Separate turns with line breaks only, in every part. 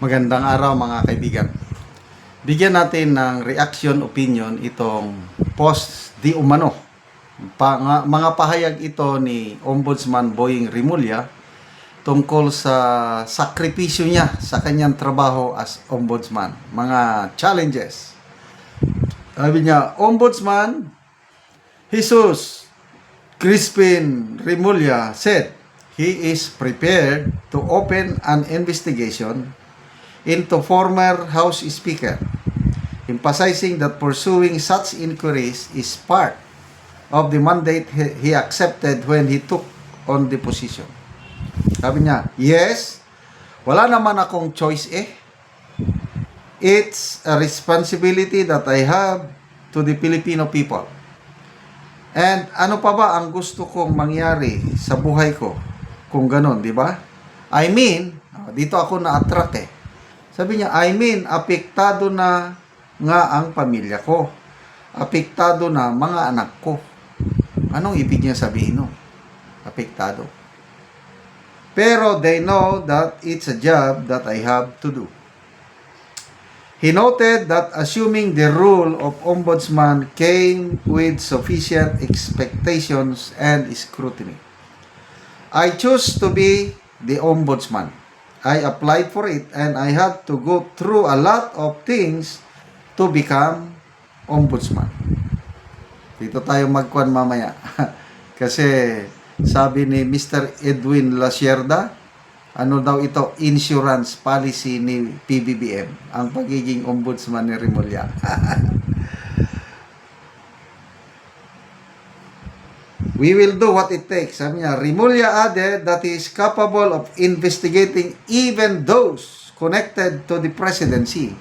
Magandang araw mga kaibigan. Bigyan natin ng reaction opinion itong post di umano. Pa, nga- mga pahayag ito ni Ombudsman Boying Rimulya tungkol sa sakripisyo niya sa kanyang trabaho as ombudsman. Mga challenges. Sabi niya, Ombudsman Jesus Crispin Rimulya said he is prepared to open an investigation into former House Speaker, emphasizing that pursuing such inquiries is part of the mandate he accepted when he took on the position. Sabi niya, yes, wala naman akong choice eh. It's a responsibility that I have to the Filipino people. And ano pa ba ang gusto kong mangyari sa buhay ko kung ganon, di ba? I mean, dito ako na-attract eh. Sabi niya, I mean, apektado na nga ang pamilya ko. Apektado na mga anak ko. Anong ibig niya sabihin no? Apektado. Pero they know that it's a job that I have to do. He noted that assuming the role of ombudsman came with sufficient expectations and scrutiny. I choose to be the ombudsman. I applied for it and I had to go through a lot of things to become ombudsman. Dito tayo magkuhan mamaya. Kasi sabi ni Mr. Edwin Lasierda, ano daw ito, insurance policy ni PBBM, ang pagiging ombudsman ni Rimulya. We will do what it takes. Sabi niya, Rimulya added that he is capable of investigating even those connected to the presidency,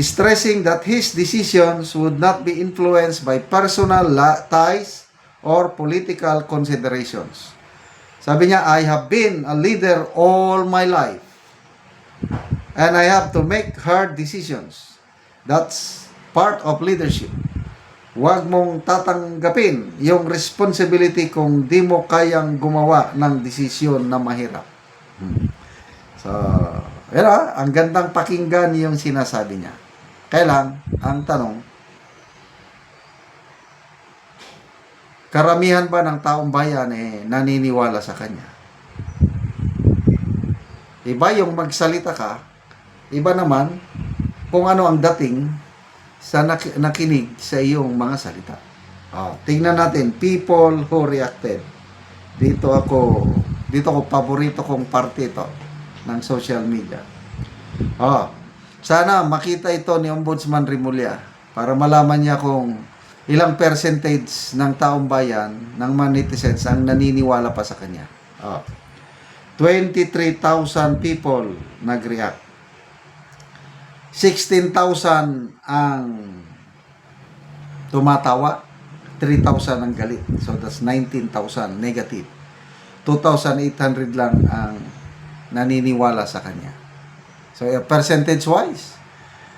stressing that his decisions would not be influenced by personal ties or political considerations. Sabi niya, I have been a leader all my life. And I have to make hard decisions. That's part of leadership. Huwag mong tatanggapin yung responsibility kung di mo kayang gumawa ng desisyon na mahirap. Hmm. So, pero ang gandang pakinggan yung sinasabi niya. Kailang, ang tanong, karamihan ba ng taong bayan eh naniniwala sa kanya? Iba yung magsalita ka, iba naman kung ano ang dating sa nak- nakinig sa iyong mga salita. Ah, tingnan natin, people who reacted. Dito ako, dito ko paborito kong parte ito ng social media. Ah, sana makita ito ni Ombudsman Rimulya para malaman niya kung ilang percentage ng taong bayan, ng mga netizens ang naniniwala pa sa kanya. Ah, 23,000 people nag-react. 16,000 ang tumatawa, 3,000 ang galit. So that's 19,000 negative. 2,800 lang ang naniniwala sa kanya. So percentage wise,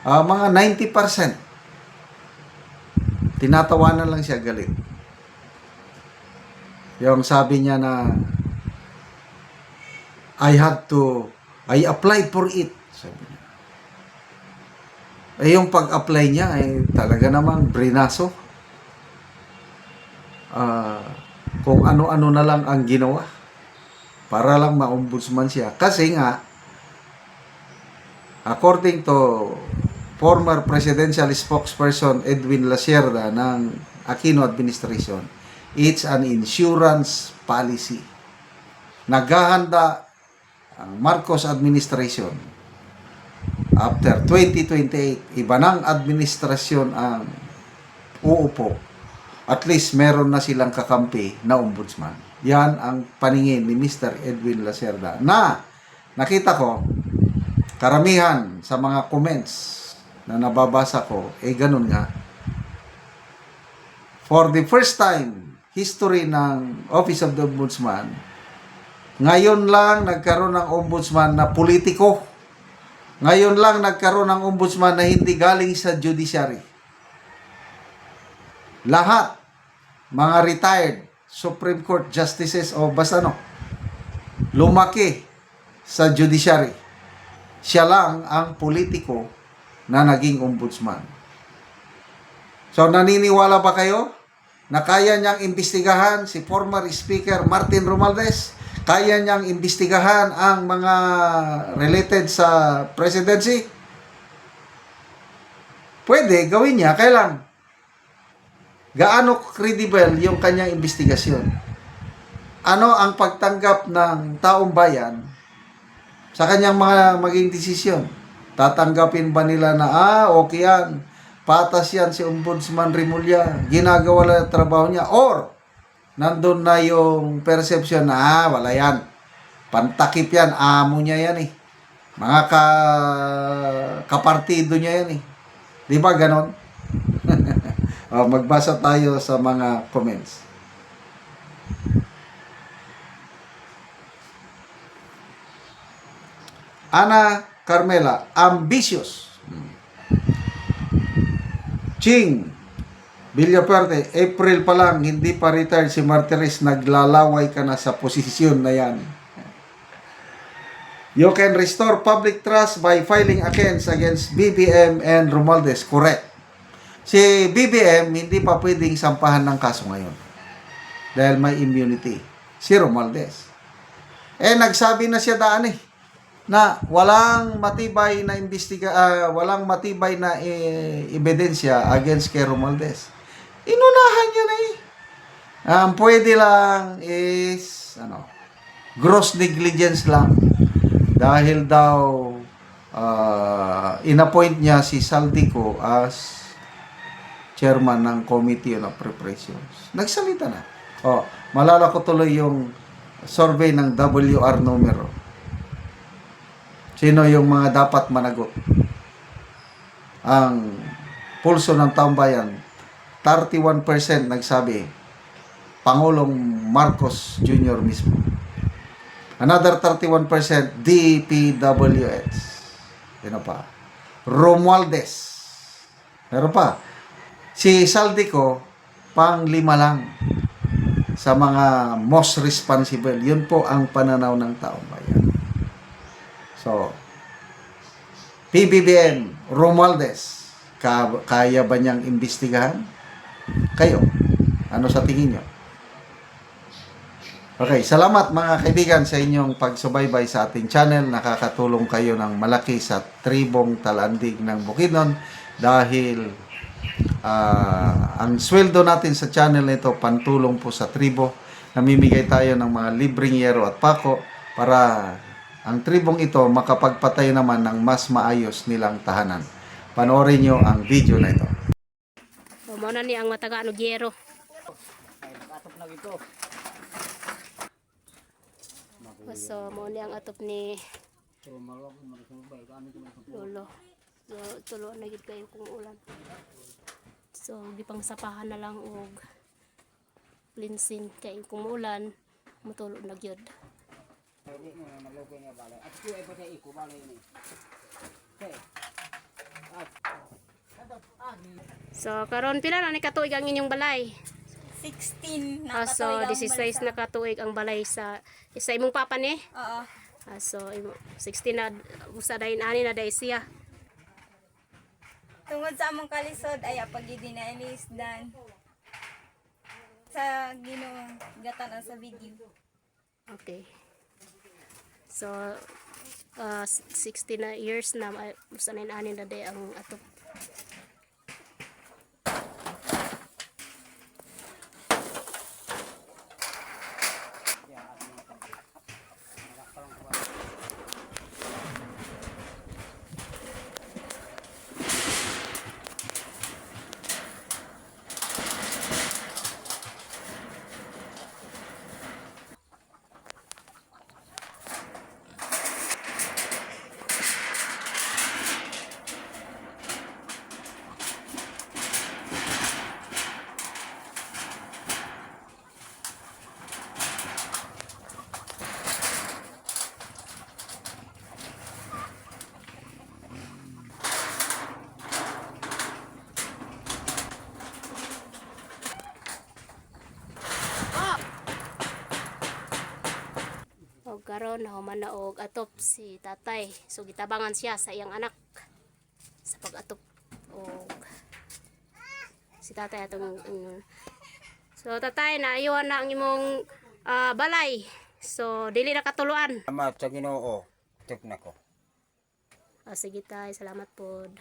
uh, mga 90% tinatawanan lang siya galit. Yung sabi niya na I had to I applied for it. Eh yung pag-apply niya ay talaga namang brinaso. Ah, kung ano-ano na lang ang ginawa para lang ma-ombudsman siya. Kasi nga, according to former presidential spokesperson Edwin Lasierda ng Aquino administration, it's an insurance policy. Naghahanda ang Marcos administration after 2028, iba ng administrasyon ang uupo. At least meron na silang kakampi na ombudsman. Yan ang paningin ni Mr. Edwin Lacerda na nakita ko karamihan sa mga comments na nababasa ko, eh ganun nga. For the first time, history ng Office of the Ombudsman, ngayon lang nagkaroon ng ombudsman na politiko. Ngayon lang nagkaroon ng ombudsman na hindi galing sa judiciary. Lahat, mga retired Supreme Court justices o basta no, lumaki sa judiciary. siya lang ang politiko na naging ombudsman. So naniniwala ba kayo na kaya niyang imbestigahan si former Speaker Martin Romualdez? Kaya niyang imbestigahan ang mga related sa presidency? Pwede, gawin niya. Kailan? Gaano credible yung kanyang investigasyon? Ano ang pagtanggap ng taong bayan sa kanyang mga maging desisyon? Tatanggapin ba nila na, ah, okay yan, patas yan si Ombudsman Rimulya, ginagawa ang trabaho niya, or nandun na yung perception na, ah, wala yan, pantakip yan, amo niya yan eh. Mga ka, kapartido niya yan eh. Di ba ganon? oh, magbasa tayo sa mga comments. Ana Carmela, ambitious. Ching, Villaperte, April pa lang, hindi pa retired si Martires, naglalaway ka na sa posisyon na yan. You can restore public trust by filing against against BBM and Romualdez. Correct. Si BBM, hindi pa pwedeng sampahan ng kaso ngayon. Dahil may immunity. Si Romualdez. Eh, nagsabi na siya daan eh na walang matibay na imbestiga ah, walang matibay na eh, ebidensya against kay Romualdez. Inunahan niya na eh. Ang pwede lang is ano, gross negligence lang. Dahil daw ah, inappoint niya si Saldico as chairman ng Committee on Appropriations. Nagsalita na. Oh, malala ko tuloy yung survey ng WR numero. Sino yung mga dapat managot? Ang pulso ng taong bayan, 31% nagsabi, Pangulong Marcos Jr. mismo. Another 31% DPWH. Sino pa? Romualdez. Meron pa. Si Saldico, pang lima lang sa mga most responsible. Yun po ang pananaw ng taong bayan. So, PBBM, Romualdez, ka- kaya ba niyang imbestigahan? Kayo, ano sa tingin niyo? Okay, salamat mga kaibigan sa inyong pagsubaybay sa ating channel. Nakakatulong kayo ng malaki sa tribong talandig ng Bukidnon dahil ah, ang sweldo natin sa channel nito pantulong po sa tribo. Namimigay tayo ng mga libreng yero at pako para ang tribong ito makapagpatay naman ng mas maayos nilang tahanan. Panoorin nyo ang video na ito.
O, mo na ni ang mataga ano gyero. So, mo ni ang atop ni Lolo. So, tulo na gid kayo kung ulan. So, gipang sapahan na lang og linsin kay kung ulan mutulo na gyud. So, karon pila na ni katuig ang inyong balay?
16
Ah, so,
nakatuig ang
16 na katuig ang balay sa sa imong papa ni.
Oo.
Ah, so, imo- 16 na usa dahin ani na dahi siya.
Tungod sa among kalisod ay apagidi na inisdan. Sa Ginoo gatan sa video.
Okay. So, uh, 60 na years na usa na ani na dahi ang ato. Karon nahuman na og atop si tatay so gitabangan siya sa iyang anak sa pag-atop og si tatay atong mm. so tatay naayuhan na ang imong ah, balay so dili na katuluan
Salamat sa Ginoo. Tuk na ko.
Ah, sige tay salamat pod